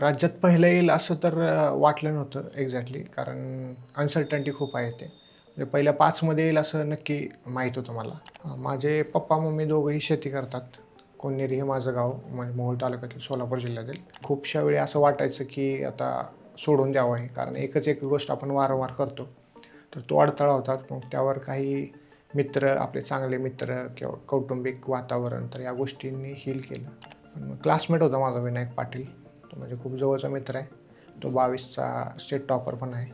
राज्यात पहिलं येईल असं तर वाटलं नव्हतं एक्झॅक्टली कारण अनसर्टन्टी खूप आहे ते. म्हणजे पहिल्या पाचमध्ये येईल असं नक्की माहीत होतं मला. माझे पप्पा मम्मी दोघंही शेती करतात. कोणनेरी हे माझं गाव म्हणजे मोहोळ तालुक्यातील सोलापूर जिल्ह्यातील. खूपशा वेळी असं वाटायचं की आता सोडून द्यावं आहे कारण एकच एक गोष्ट आपण वारंवार करतो. तर तो अडथळा होता. मग त्यावर काही मित्र आपले चांगले मित्र किंवा कौटुंबिक वातावरण तर या गोष्टींनी हील केलं. पण क्लासमेट होता माझा विनायक पाटील. तो म्हणजे खूप जवळचा मित्र आहे. तो बावीसचा स्टेट टॉपर पण आहे.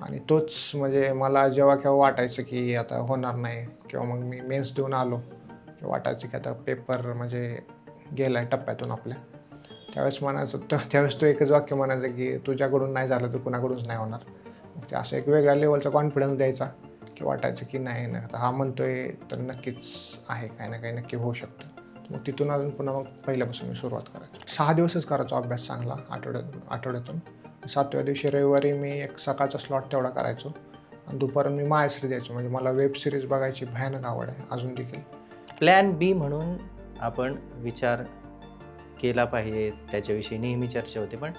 आणि तोच म्हणजे मला जेव्हा केव्हा वाटायचं की आता होणार नाही किंवा मग मी मेन्स देऊन आलो किंवा वाटायचं की आता पेपर म्हणजे गेला आहे टप्प्यातून आपल्या. त्यावेळेस म्हणायचं तर त्यावेळेस तो एकच वाक्य म्हणायचं की तुझ्याकडून नाही झालं तर कुणाकडूनच नाही होणार. ते असं एक वेगळ्या लेवलचा कॉन्फिडन्स द्यायचा की वाटायचं की नाही नाही आता हा म्हणतोय तर नक्कीच आहे काही ना काही नक्की होऊ शकतं. मग तिथून अजून पुन्हा मग पहिल्यापासून मी सुरुवात करायचो. सहा दिवसच करायचो अभ्यास चांगला आठवड्यात आठवड्यातून. सातव्या दिवशी रविवारी मी एक सकाळचा स्लॉट तेवढा करायचो. आणि दुपारून मी मायाश्री द्यायचो म्हणजे मला वेब सिरीज बघायची भयानक आवड आहे अजून देखील. प्लॅन बी म्हणून आपण विचार केला पाहिजे त्याच्याविषयी नेहमी चर्चा होते पण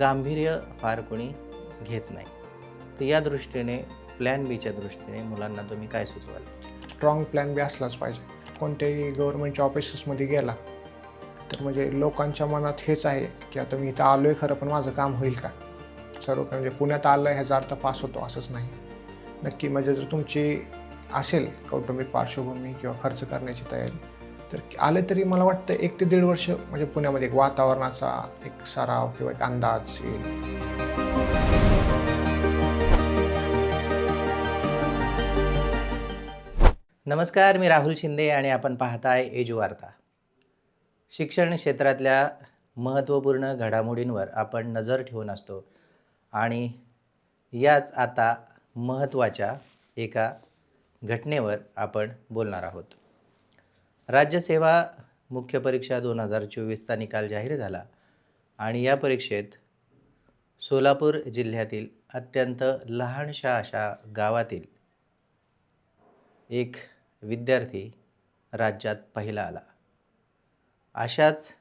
गांभीर्य फार कोणी घेत नाही. तर या दृष्टीने प्लॅन बीच्या दृष्टीने मुलांना तुम्ही काय सुचवाल? स्ट्रॉंग प्लॅन बी असलाच पाहिजे. कोणत्याही गव्हर्नमेंटच्या ऑफिसेसमध्ये गेला तर म्हणजे लोकांच्या मनात हेच आहे की आता मी इथं आलो आहे खरं पण माझं काम होईल का? सर्व काही म्हणजे पुण्यात आलं आहे ह्याचा अर्थ पास होतो असंच नाही. नक्की म्हणजे जर तुमची असेल कौटुंबिक पार्श्वभूमी किंवा खर्च करण्याची तयारी तर आले तरी मला वाटतं एक ते दीड वर्ष म्हणजे पुण्यामध्ये एक वातावरणाचा एक सराव किंवा एक अंदाज येईल. नमस्कार मी राहुल शिंदे आणि आपण पाहताय एजुवार्ता शिक्षण क्षेत्रातल्या महत्त्वपूर्ण घडामोडींवर आपण नजर ठेवून असतो आणि याच आता महत्त्वाच्या एका घटनेवर आपण बोलणार आहोत. राज्यसेवा मुख्य परीक्षा दोन हजार चोवीसचा निकाल जाहीर झाला आणि या परीक्षेत सोलापूर जिल्ह्यातील अत्यंत लहानशा अशा गावातील एक विद्यार्थी राज्यात पहिला आला. अशाच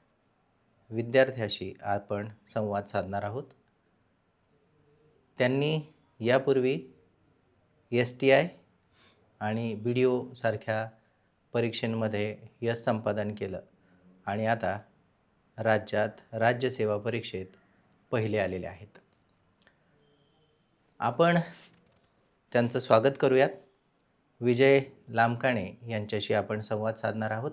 विद्यार्थ्याशी आपण संवाद साधणार आहोत. त्यांनी यापूर्वी एस टी आय आणि बी डी ओसारख्या परीक्षांमध्ये यश संपादन केलं आणि आता राज्यात राज्यसेवा परीक्षेत पहिले आलेले आहेत. आपण त्यांचं स्वागत करूयात. विजय लामकाणे यांच्याशी आपण संवाद साधणार आहोत.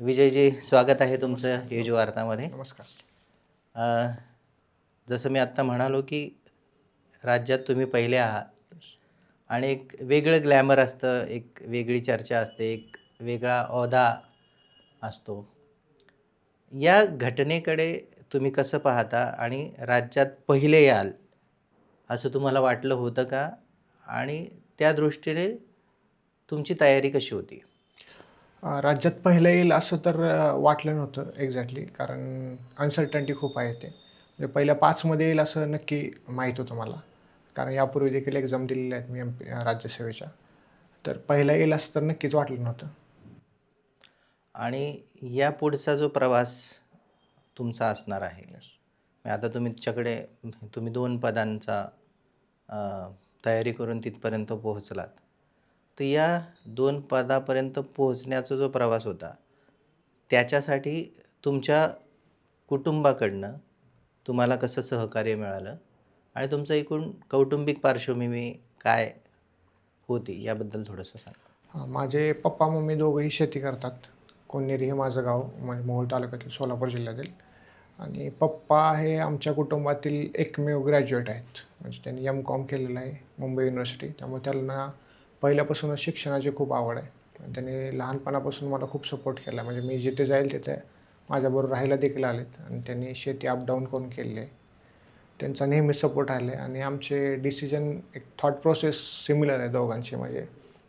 विजयजी स्वागत आहे तुमचं येजू वार्तामध्ये नमस्कार. जसं मी आत्ता म्हणालो की राज्यात तुम्ही पहिले आहात. आणि एक वेगळं ग्लॅमर असतं एक वेगळी चर्चा असते एक वेगळा औदा असतो. या घटनेकडे तुम्ही कसं पाहता आणि राज्यात पहिले याल असं तुम्हाला वाटलं होतं का? आणि त्या दृष्टीने तुमची तयारी कशी होती? राज्यात पहिलं येईल असं तर वाटलं नव्हतं एक्झॅक्टली कारण अनसर्टन्टी खूप आहे ते. म्हणजे पहिल्या पाचमध्ये येईल असं नक्की माहीत होतं मला. कारण यापूर्वी देखील एक्झाम दिलेल्या आहेत मी एम पी राज्यसेवेच्या तर पहिला येईल असं तर नक्कीच वाटलं नव्हतं. आणि या पुढचा जो प्रवास तुमचा असणार आहे. म्हणजे आता तुम्ही तुमच्याकडे तुम्ही दोन पदांचा तयारी करून तिथपर्यंत पोहोचलात. तर या दोन पदापर्यंत पोहोचण्याचा जो प्रवास होता त्याच्यासाठी तुमच्या कुटुंबाकडनं तुम्हाला कसं सहकार्य मिळालं आणि तुमचं एकूण कौटुंबिक पार्श्वभूमी काय होती याबद्दल थोडंसं सांग. हां माझे पप्पा मम्मी दोघंही शेती करतात. कोणनेरी हे माझं गाव म्हणजे मोहोळ तालुक्यातील सोलापूर जिल्ह्यातील. आणि पप्पा हे आमच्या कुटुंबातील एकमेव ग्रॅज्युएट आहेत. म्हणजे त्यांनी एम कॉम केलेलं आहे मुंबई युनिव्हर्सिटी त्यामुळे त्यांना पहिल्यापासूनच शिक्षणाची खूप आवड आहे. आणि त्यांनी लहानपणापासून मला खूप सपोर्ट केला. म्हणजे मी जिथे जाईल तिथे माझ्याबरोबर राहायला देखील आलेत. आणि त्यांनी शेती अपडाऊन करून केली आहे. त्यांचा नेहमी सपोर्ट आहे. आणि आमचे डिसिजन एक थॉट प्रोसेस सिमिलर आहे दोघांची. म्हणजे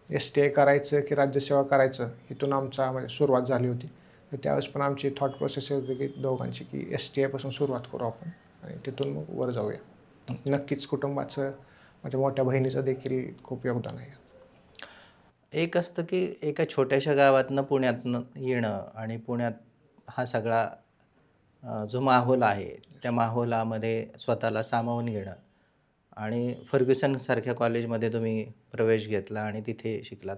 एस टी आय करायचं की राज्यसेवा करायचं इथून आमचा म्हणजे सुरुवात झाली होती. तर त्यावेळेस पण आमची थॉट प्रोसेस होती की दोघांची की एस टी आयपासून सुरुवात करू आपण आणि तिथून मग वर जाऊया. नक्कीच कुटुंबाचं माझ्या मोठ्या बहिणीचं देखील खूप योगदान आहे. एक असतं की एका छोट्याशा गावातनं पुण्यातनं येणं आणि पुण्यात हा सगळा जो माहोल आहे त्या माहोलामध्ये स्वतःला सामावून घेणं आणि फर्ग्युसनसारख्या कॉलेजमध्ये तुम्ही प्रवेश घेतला आणि तिथे शिकलात.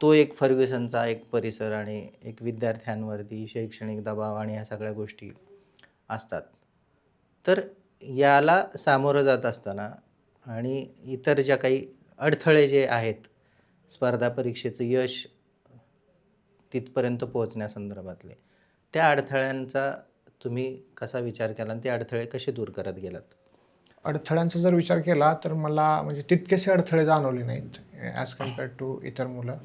तो एक फर्ग्युसनचा एक परिसर आणि एक विद्यार्थ्यांवरती शैक्षणिक दबाव आणि ह्या सगळ्या गोष्टी असतात. तर याला सामोरं जात असताना आणि इतर ज्या काही अडथळे जे आहेत स्पर्धा परीक्षेचं यश तिथपर्यंत पोहोचण्यासंदर्भातले त्या अडथळ्यांचा तुम्ही कसा विचार केला आणि ते अडथळे कसे दूर करत गेलात? अडथळ्यांचा जर विचार केला तर मला म्हणजे तितकेसे अडथळे जाणवले नाहीत ॲज कम्पेअर्ड टू इतर मुलं.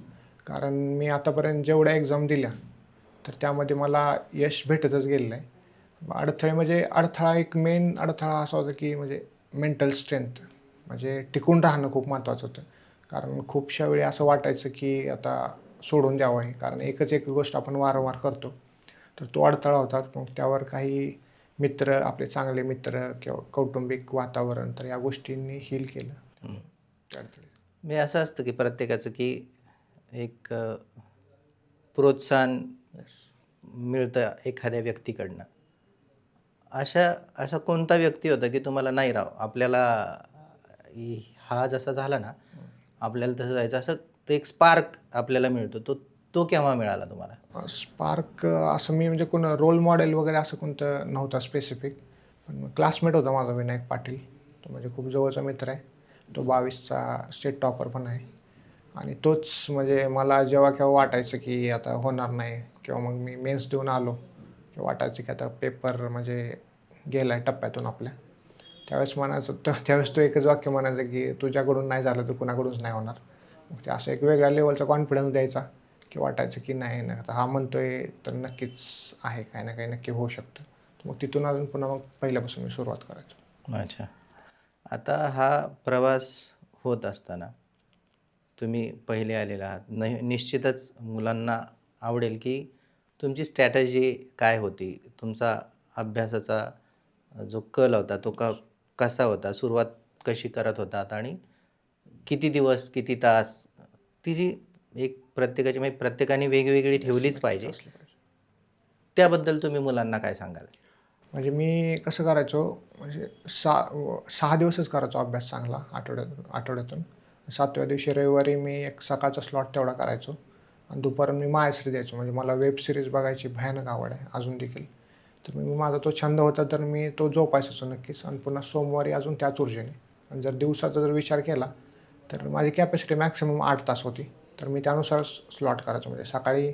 कारण मी आतापर्यंत जेवढ्या एक्झाम दिल्या तर त्यामध्ये मला यश भेटतच गेलेलं आहे. अडथळे म्हणजे अडथळा एक मेन अडथळा असा होता की म्हणजे मेंटल स्ट्रेंथ म्हणजे टिकून राहणं खूप महत्त्वाचं होतं. कारण खूपशा वेळी असं वाटायचं की आता सोडून द्यावं आहे कारण एकच एक गोष्ट आपण वारंवार करतो. तर तो अडथळा होता. मग त्यावर काही मित्र आपले चांगले मित्र किंवा कौटुंबिक वातावरण तर या गोष्टींनी हील केलं. अडथळे. म्हणजे असं असतं की प्रत्येकाचं की एक प्रोत्साहन मिळतं एखाद्या व्यक्तीकडनं. अशा असा कोणता व्यक्ती होता की तुम्हाला नाही राव आपल्याला हा जसा झाला ना आपल्याला तसं जायचं असं ते एक स्पार्क आपल्याला मिळतो. तो तो केव्हा मिळाला तुम्हाला? स्पार्क असं मी म्हणजे कोण रोल मॉडेल वगैरे असं कोणतं नव्हता स्पेसिफिक पण क्लासमेट होता माझा विनायक पाटील. तो म्हणजे खूप जवळचा मित्र आहे. तो बावीसचा स्टेट टॉपर पण आहे. आणि तोच म्हणजे मला जेव्हा केव्हा वाटायचं की आता होणार नाही किंवा मग मी मेन्स देऊन आलो किंवा वाटायचं की आता पेपर म्हणजे गेला आहे टप्प्यातून आपल्या त्यावेळेस म्हणायचं तर त्यावेळेस तो एकच वाक्य म्हणायचं की तुझ्याकडून नाही झालं तर कुणाकडूनच नाही होणार. मग ते असं एक वेगळ्या लेवलचा कॉन्फिडन्स द्यायचा की वाटायचं की नाही नाही आता हा म्हणतोय तर नक्कीच आहे काही ना काही नक्की होऊ शकतं. मग तिथून अजून पुन्हा मग पहिल्यापासून मी सुरुवात करायचो. अच्छा. आता हा प्रवास होत असताना तुम्ही पहिले आलेला आहात. न निश्चितच मुलांना आवडेल की तुमची स्ट्रॅटजी काय होती? तुमचा अभ्यासाचा जो कल होता तो क कसा होता? सुरुवात कशी करत होतात आणि किती दिवस किती तास? ती जी एक प्रत्येकाची म्हणजे प्रत्येकाने वेगवेगळी ठेवलीच पाहिजे. पाहिजे. त्याबद्दल तुम्ही मुलांना काय सांगाल? म्हणजे मी कसं करायचो? म्हणजे सा सहा दिवसच करायचो अभ्यास चांगला आठवड्यातून आठवड्यातून. सातव्या दिवशी रविवारी मी एक सकाळचा स्लॉट तेवढा करायचो. आणि दुपार मी मायाश्री द्यायचो म्हणजे मला वेब सिरीज बघायची भयानक आवड आहे अजून देखील. तर मी माझा तो छंद होता तर मी तो जोपासायचो नक्कीच. आणि पुन्हा सोमवारी अजून त्याच ऊर्जेने. आणि जर दिवसाचा जर विचार केला तर माझी कॅपॅसिटी मॅक्सिमम आठ तास होती. तर मी त्यानुसार स्लॉट करायचो. म्हणजे सकाळी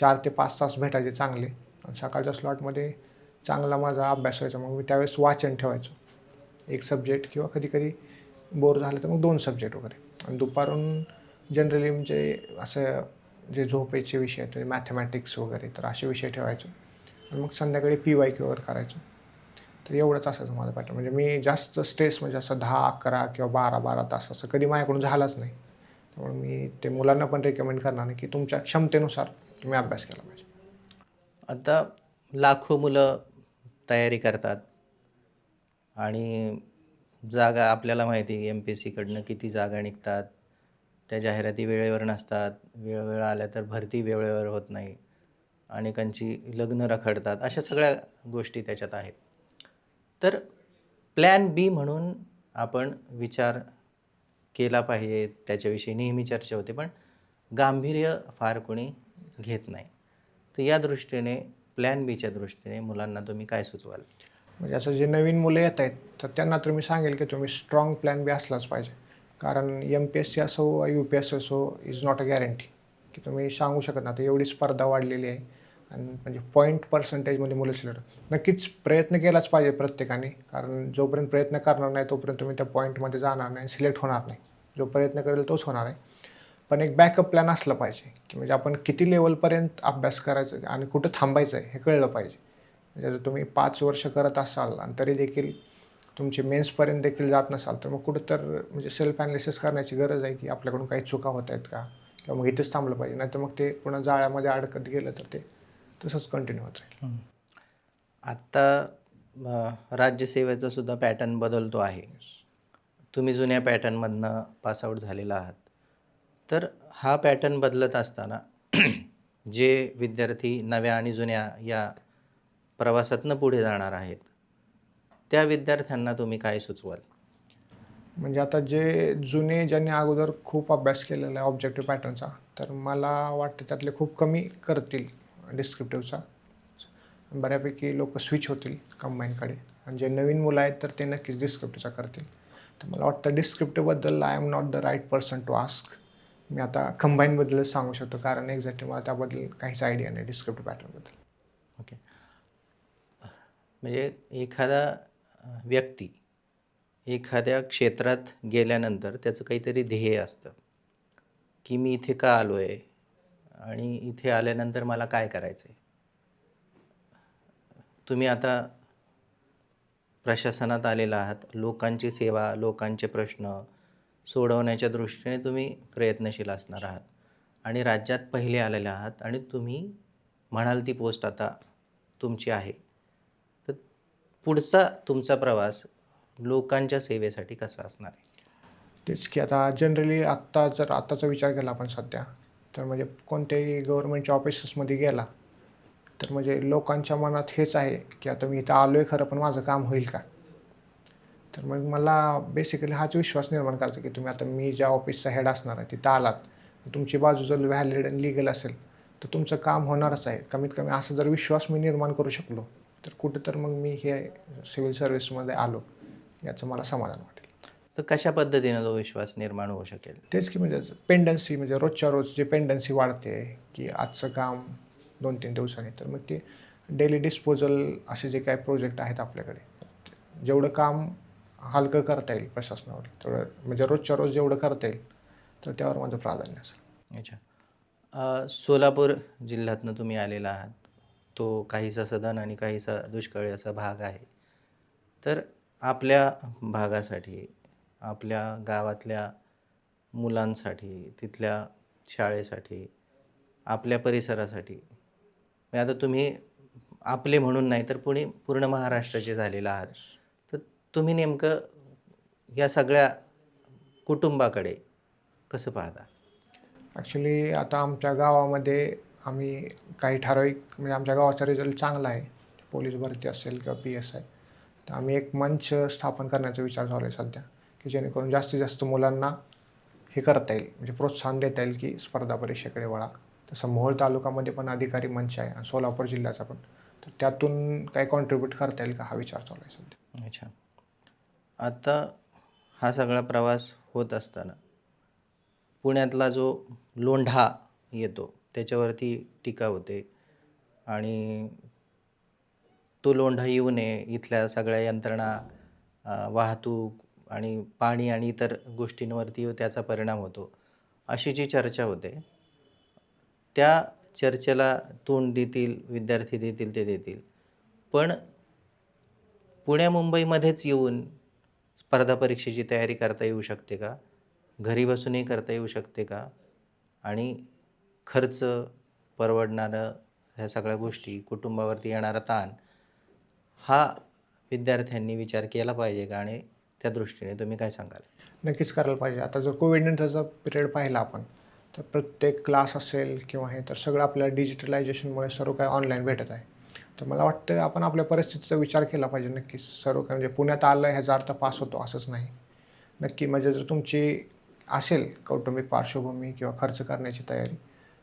चार ते पाच तास भेटायचे चांगले. आणि सकाळच्या स्लॉटमध्ये चांगला माझा अभ्यास व्हायचा. मग मी त्यावेळेस वाचन ठेवायचो. एक सब्जेक्ट किंवा कधी कधी बोर झालं तर मग दोन सब्जेक्ट वगैरे. आणि दुपारून जनरली म्हणजे असं जे झोपेचे विषय आहेत मॅथमॅटिक्स वगैरे तर असे विषय ठेवायचो. आणि मग संध्याकाळी पी वाय क्यूवर करायचो. तर एवढंच असायचं माझं पॅटर्न म्हणजे मी जास्त स्ट्रेस म्हणजे असं दहा अकरा किंवा बारा बारा तास असं कधी माझ्याकडून झालाच नाही. त्यामुळे मी ते मुलांना पण रेकमेंड करणार नाही की तुमच्या क्षमतेनुसार तुम्ही अभ्यास केला पाहिजे. आता लाखो मुलं तयारी करतात. आणि जागा आपल्याला माहिती आहे एम पी एस सीकडनं किती जागा निघतात त्या जाहिराती वेळेवर नसतात वेळोवेळ आल्या तर भरती वेळेवर होत नाही अनेकांची लग्न रखडतात अशा सगळ्या गोष्टी त्याच्यात आहेत. तर प्लॅन बी म्हणून आपण विचार केला पाहिजे त्याच्याविषयी नेहमी चर्चा होते पण गांभीर्य फार कोणी घेत नाही. तर या दृष्टीने प्लॅन बीच्या दृष्टीने मुलांना तुम्ही काय सुचवाल? म्हणजे असं जे नवीन मुलं येत आहेत तर त्यांना तर मी सांगेल की तुम्ही स्ट्रॉंग प्लॅन बी असलाच पाहिजे. कारण एम पी एस सी असो यू पी एस सी असो इज नॉट अ गॅरंटी की तुम्ही सांगू शकत नाही. आता एवढी स्पर्धा वाढलेली आहे. आणि म्हणजे पॉईंट पर्सेंटेजमध्ये मुलं सिलेक्ट नक्कीच प्रयत्न केलाच पाहिजे प्रत्येकाने. कारण जोपर्यंत प्रयत्न करणार नाही तोपर्यंत तुम्ही त्या पॉईंटमध्ये जाणार नाही सिलेक्ट होणार नाही. जो प्रयत्न करेल तोच होणार आहे. पण एक बॅकअप प्लॅन असला पाहिजे. की म्हणजे आपण किती लेवलपर्यंत अभ्यास करायचा आहे आणि कुठं थांबायचं आहे हे कळलं पाहिजे. म्हणजे जर तुम्ही पाच वर्ष करत असाल आणि तरी देखील तुमचे मेन्सपर्यंत देखील जात नसाल तर मग कुठं तर म्हणजे सेल्फ ॲनालिसिस करण्याची गरज आहे की आपल्याकडून काही चुका होत आहेत का? किंवा मग इथेच थांबलं पाहिजे नाहीतर मग ते पुन्हा जाळ्यामध्ये अडकत गेलं तर ते तसंच कंटिन्यू होत राहील. आत्ता राज्यसेवेचा सुद्धा पॅटर्न बदलतो आहे. तुम्ही जुन्या पॅटर्नमधनं पासआउट झालेला आहात. तर हा पॅटर्न बदलत असताना जे विद्यार्थी नव्या आणि जुन्या या प्रवासातनं पुढे जाणार आहेत. त्या विद्यार्थ्यांना तुम्ही काय सुचवाल? म्हणजे आता जे जुने ज्यांनी अगोदर खूप अभ्यास केलेला आहे ऑब्जेक्टिव्ह पॅटर्नचा तर मला वाटतं त्यातले खूप कमी करतील डिस्क्रिप्टिव्हचा बऱ्यापैकी लोक स्विच होतील कंबाईनकडे आणि जे नवीन मुलं आहेत तर ते नक्कीच डिस्क्रिप्टिव्हचा करतील. तर मला वाटतं डिस्क्रिप्टिव्हबद्दल I am not the right person to ask मी आता कंबाईनबद्दलच सांगू शकतो कारण एक्झॅक्टली मला त्याबद्दल काहीच आयडिया नाही डिस्क्रिप्टिव्ह पॅटर्नबद्दल ओके म्हणजे एखादा व्यक्ती एखाद्या क्षेत्रात गेल्यानंतर त्याचं काहीतरी ध्येय असतं की मी इथे का आलो आहे आणि इथे आल्यानंतर मला काय करायचं आहे तुम्ही आता प्रशासनात आलेला आहात लोकांची सेवा लोकांचे प्रश्न सोडवण्याच्या दृष्टीने तुम्ही प्रयत्नशील असणार आहात आणि राज्यात पहिले आलेले आहात आणि तुम्ही म्हणाल ती पोस्ट आता तुमची आहे. पुढचा तुमचा प्रवास लोकांच्या सेवेसाठी कसा असणार आहे? तेच की आता जनरली आत्ता जर आत्ताचा विचार केला आपण सध्या तर म्हणजे कोणत्याही गव्हर्नमेंटच्या ऑफिसेसमध्ये गेला तर म्हणजे लोकांच्या मनात हेच आहे की आता मी इथं आलो आहे खरं पण माझं काम होईल का? तर मग मला बेसिकली हाच विश्वास निर्माण करायचा की तुम्ही आता मी ज्या ऑफिसचा हेड असणार आहे तिथं आलात तुमची बाजू जर व्हॅलिड आणि लिगल असेल तर तुमचं काम होणारच आहे. कमीत कमी असा जर विश्वास मी निर्माण करू शकलो तर कुठं तर मग मी हे सिव्हिल सर्व्हिसमध्ये आलो याचं मला समाधान वाटेल. तर कशा पद्धतीनं तो विश्वास निर्माण होऊ शकेल? तेच की म्हणजे पेंडन्सी म्हणजे रोजच्या रोज जे पेंडन्सी वाढते की आजचं काम दोन तीन दिवसांनी तर मग ते डेली डिस्पोजल असे जे काही प्रोजेक्ट आहेत आपल्याकडे जेवढं काम हलकं करता येईल प्रशासनावर तेवढं म्हणजे रोजच्या रोज जेवढं करता येईल तर त्यावर माझं प्राधान्य असेल. अच्छा. सोलापूर जिल्ह्यातनं तुम्ही आलेला आहात. तो काहीसा सदन आणि काहीसा दुष्काळी असा भाग आहे. तर आपल्या भागासाठी आपल्या गावातल्या मुलांसाठी तिथल्या शाळेसाठी आपल्या परिसरासाठी आता तुम्ही आपले म्हणून नाही तर पुणे पूर्ण महाराष्ट्राचे झालेलं आहात. तर तुम्ही नेमकं या सगळ्या कुटुंबाकडे कसं पाहता? ॲक्च्युली आता आमच्या गावामध्ये आम्ही काही ठराविक म्हणजे आमच्या गावाचा रिझल्ट चांगला आहे. पोलीस भरती असेल किंवा पी एस आय तर आम्ही एक मंच स्थापन करण्याचा विचार चालू आहे सध्या की जेणेकरून जास्तीत जास्त मुलांना हे करता येईल. म्हणजे प्रोत्साहन देता येईल की स्पर्धा परीक्षेकडे वळा. तसं मोहोळ तालुक्यामध्ये पण अधिकारी मंच आहे आणि सोलापूर जिल्ह्याचा पण. तर त्यातून काही कॉन्ट्रीब्यूट करता येईल का हा विचार चालू आहे सध्या. अच्छा. आता हा सगळा प्रवास होत असताना पुण्यातला जो लोंढा येतो त्याच्यावरती टीका होते. आणि तो लोंढा येऊ नये इथल्या सगळ्या यंत्रणा वाहतूक आणि पाणी आणि इतर गोष्टींवरती त्याचा परिणाम होतो. अशी जी चर्चा होते त्या चर्चेला तोंड देतील विद्यार्थी देतील ते देतील. पण पुण्या मुंबईमध्येच येऊन स्पर्धा परीक्षेची तयारी करता येऊ शकते का? घरी बसूनही करता येऊ शकते का? आणि खर्च परवडणारं ह्या सगळ्या गोष्टी कुटुंबावरती येणारा ताण हा विद्यार्थ्यांनी विचार केला पाहिजे का? आणि त्या दृष्टीने तुम्ही काय सांगाल? नक्कीच करायला पाहिजे. आता जर कोविड नंतरचा पिरियड पाहिला आपण तर प्रत्येक क्लास असेल किंवा हे तर सगळं आपल्याला डिजिटलायझेशनमुळे सर्व काय ऑनलाईन भेटत आहे. तर मला वाटतं आपण आपल्या परिस्थितीचा विचार केला पाहिजे नक्कीच. सर्व काय म्हणजे पुण्यात आलं ह्याचा अर्थ पास होतो असंच नाही. नक्की म्हणजे जर तुमची असेल कौटुंबिक पार्श्वभूमी किंवा खर्च करण्याची तयारी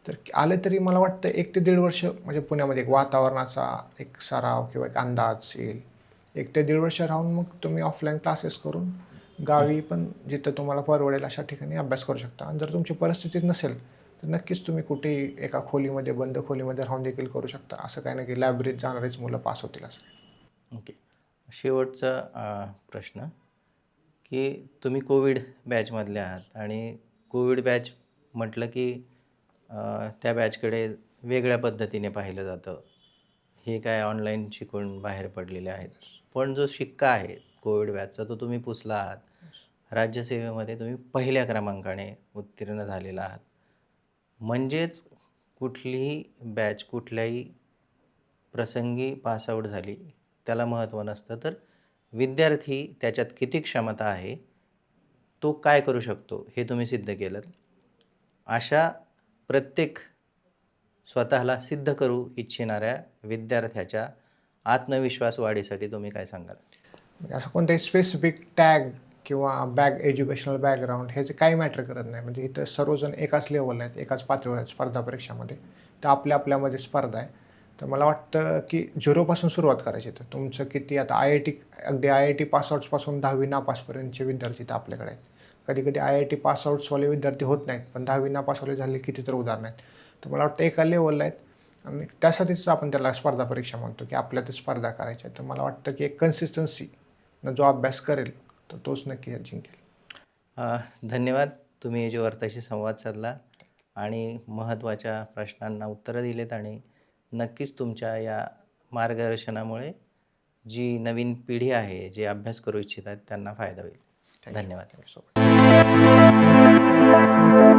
तर आलं तरी मला वाटतं एक ते दीड वर्ष म्हणजे पुण्यामध्ये एक वातावरणाचा एक सराव किंवा एक अंदाज येईल. एक ते दीड वर्ष राहून मग तुम्ही ऑफलाईन क्लासेस करून गावी पण जिथं तुम्हाला परवडेल अशा ठिकाणी अभ्यास करू शकता. आणि जर तुमची परिस्थिती नसेल तर नक्कीच तुम्ही कुठेही एका खोलीमध्ये बंद खोलीमध्ये राहून देखील करू शकता. असं काही नाही की लायब्ररीत जाणारेच मुलं पास होतील असं ओके. शेवटचा प्रश्न. की तुम्ही कोविड बॅचमधले आहात आणि कोविड बॅच म्हटलं की त्या बॅचकडे वेगळ्या पद्धतीने पाहिलं जातं. हे काय ऑनलाईन शिकून बाहेर पडलेले आहेत. पण जो शिक्का आहे कोविड बॅचचा तो तुम्ही पुसला आहात. राज्यसेवेमध्ये तुम्ही पहिल्या क्रमांकाने उत्तीर्ण झालेला आहात. म्हणजेच कुठलीही बॅच कुठल्याही प्रसंगी पासआउट झाली त्याला महत्त्व नसतं. तर विद्यार्थी त्याच्यात किती क्षमता आहे तो काय करू शकतो हे तुम्ही सिद्ध केलं अशा प्रत्येक स्वतःला सिद्ध करू इच्छिणाऱ्या विद्यार्थ्याच्या आत्मविश्वास वाढीसाठी तुम्ही काय सांगाल? म्हणजे असं कोणताही स्पेसिफिक टॅग किंवा बॅग एज्युकेशनल बॅकग्राऊंड ह्याचे काही मॅटर करत नाही. म्हणजे इथं सर्वजण एकाच लेवलला आहेत एकाच पातळीवर आहेत स्पर्धा परीक्षामध्ये. तर आपल्या आपल्यामध्ये स्पर्धा आहे. तर मला वाटतं की झिरोपासून सुरुवात करायची तर तुमचं किती आता आय आय टी अगदी आय आय टी पासआउट्सपासून दहावी नापासपर्यंतचे विद्यार्थी तर आपल्याकडे आहेत. कधी कधी आय आय टी पासआउट्सवाले विद्यार्थी होत नाहीत पण दहावी नापासवाले झाले किती तर उदाहरण आहेत. तर मला वाटतं एका लेवलला आहेत. आणि त्यासाठीच आपण त्याला स्पर्धा परीक्षा म्हणतो की आपल्यात स्पर्धा करायच्या तर मला वाटतं की एक कन्सिस्टन्सी न जो अभ्यास करेल तर तोच नक्की जिंकेल. धन्यवाद. तुम्ही एजू वार्ताशी संवाद साधला आणि महत्त्वाच्या प्रश्नांना उत्तरं दिलेत आणि नक्कीच तुमच्या या मार्गदर्शनामुळे जी नवीन पिढी आहे जे अभ्यास करू इच्छित आहेत त्यांना फायदा होईल. धन्यवाद. Thank you.